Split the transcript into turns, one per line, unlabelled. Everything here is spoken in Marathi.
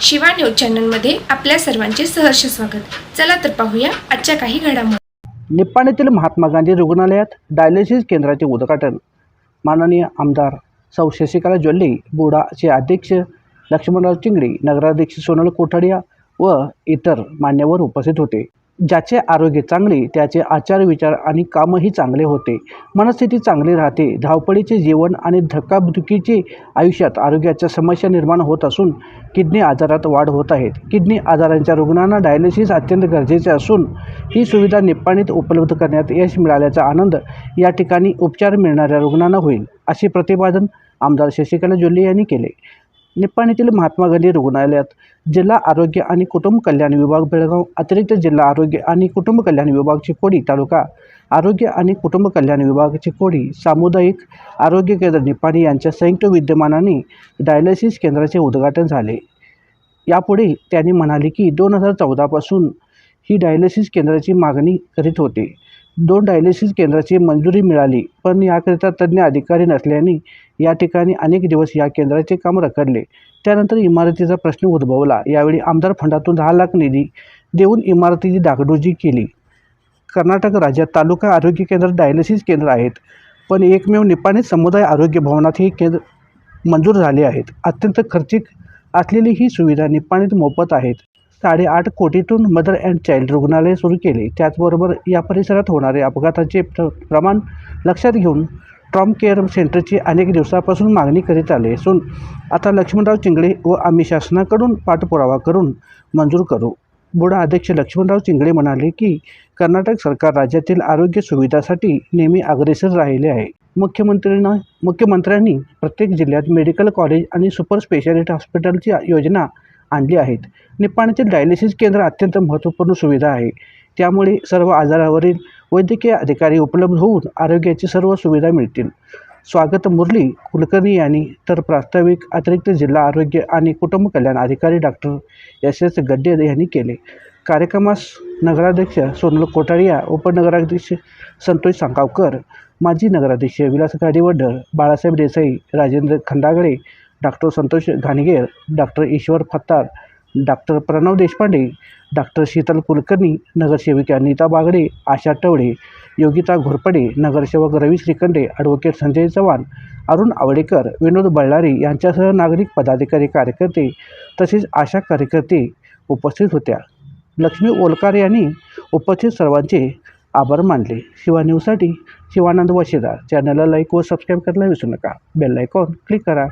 शिवा न्यूज चॅनलमध्ये आपल्या सर्वांचे सहर्ष स्वागत. चला तर पाहूया आजच्या काही घडामोडी.
निप्पाणीतील महात्मा गांधी रुग्णालयात डायलिसिस केंद्राचे उद्घाटन. माननीय आमदार सौ शशिकला जोल्ले बुडाचे अध्यक्ष लक्ष्मणराव चिंगडी नगराध्यक्ष सोनल कोठाडिया व इतर मान्यवर उपस्थित होते. ज्याचे आरोग्य चांगले त्याचे आचार विचार आणि कामही चांगले होते. मनस्थिती चांगली राहते. धावपळीचे जीवन आणि धक्काबुक्कीचे आयुष्यात आरोग्याच्या समस्या निर्माण होत असून किडनी आजारात वाढ होत आहेत किडनी आजारांच्या रुग्णांना डायलिसिस अत्यंत गरजेचे असून ही सुविधा निप्पाणीत उपलब्ध करण्यात यश मिळाल्याचा आनंद या ठिकाणी उपचार मिळणाऱ्या रुग्णांना होईल असे प्रतिपादन आमदार शशिकला जोल्ले यांनी केले. निप्पाणीतील महात्मा गांधी रुग्णालयात जिल्हा आरोग्य आणि कुटुंब कल्याण विभाग बेळगाव अतिरिक्त जिल्हा आरोग्य आणि कुटुंब कल्याण विभाग चिकोडी तालुका आरोग्य आणि कुटुंब कल्याण विभाग चिकोडी सामुदायिक आरोग्य केंद्र निप्पाणी यांच्या संयुक्त विद्यमानाने डायलिसिस केंद्राचे उद्घाटन झाले. यापुढे त्यांनी म्हणाले की दोन हजार चौदापासून ही डायलिसिस केंद्राची मागणी करीत होते. दोन डायलिसिस केंद्राची मंजुरी मिळाली पण याकरिता तज्ज्ञ अधिकारी नसल्याने या ठिकाणी अनेक दिवस या केंद्राचे काम रखडले. त्यानंतर इमारतीचा प्रश्न उद्भवला. यावेळी आमदार फंडातून दहा लाख निधी देऊन इमारतीची डागडुजी केली. कर्नाटक राज्यात तालुका आरोग्य केंद्र डायलिसिस केंद्र आहेत पण एकमेव निपाणी समुदाय आरोग्य भवनात हे केंद्र मंजूर झाले आहेत. अत्यंत खर्चिक असलेली ही सुविधा निपाणीत मोफत आहेत. साडेआठ कोटीतून मदर अँड चाइल्ड रुग्णालय सुरू केले. त्याचबरोबर या परिसरात होणारे अपघाताचे प्र प्रमाण लक्षात घेऊन ट्रॉम केअर सेंटरची अनेक दिवसापासून मागणी करीत आले असून आता लक्ष्मणराव चिंगळे व आम्ही शासनाकडून पाठपुरावा करून मंजूर करू. बुडा अध्यक्ष लक्ष्मणराव चिंगळे म्हणाले की कर्नाटक सरकार राज्यातील आरोग्य सुविधासाठी नेहमी अग्रेसर राहिले आहे. मुख्यमंत्र्यांना मुख्यमंत्र्यांनी प्रत्येक जिल्ह्यात मेडिकल कॉलेज आणि सुपर स्पेशालिटी हॉस्पिटलची योजना आणली आहेत. निपाणीतील डायलिसिस केंद्र अत्यंत महत्त्वपूर्ण सुविधा आहे. त्यामुळे सर्व आजारावरील वैद्यकीय अधिकारी उपलब्ध होऊन आरोग्याची सर्व सुविधा मिळतील. स्वागत मुरली कुलकर्णी यांनी. तर प्रास्ताविक अतिरिक्त जिल्हा आरोग्य आणि कुटुंब कल्याण अधिकारी डॉक्टर एस एस गड्डे यांनी केले. कार्यक्रमास नगराध्यक्ष सोनल कोठारिया उपनगराध्यक्ष संतोष सांगावकर माजी नगराध्यक्ष Vilas Gadivadar Balasaheb Desai Rajendra Khandagale doctor Santosh Ghanager doctor Ishwar Fattar doctor Pranav Deshpande doctor Sheetal Kulkarni नगरसेविका नीता बागडे आशा टवडे योगिता घोरपडे नगरसेवक रवी श्रीखंडे ॲडव्होकेट संजय चव्हाण अरुण आवडेकर विनोद बळ्ळारी यांच्यासह नागरिक पदाधिकारी कार्यकर्ते तसेच आशा कार्यकर्ते उपस्थित होत्या. लक्ष्मी ओलकार यांनी उपस्थित सर्वांचे आभार मानले. शिवा न्यूजसाठी शिवानंद वशेदार. चॅनलला लाईक व सबस्क्राईब करायला विसरू नका. बेल आयकॉन क्लिक करा.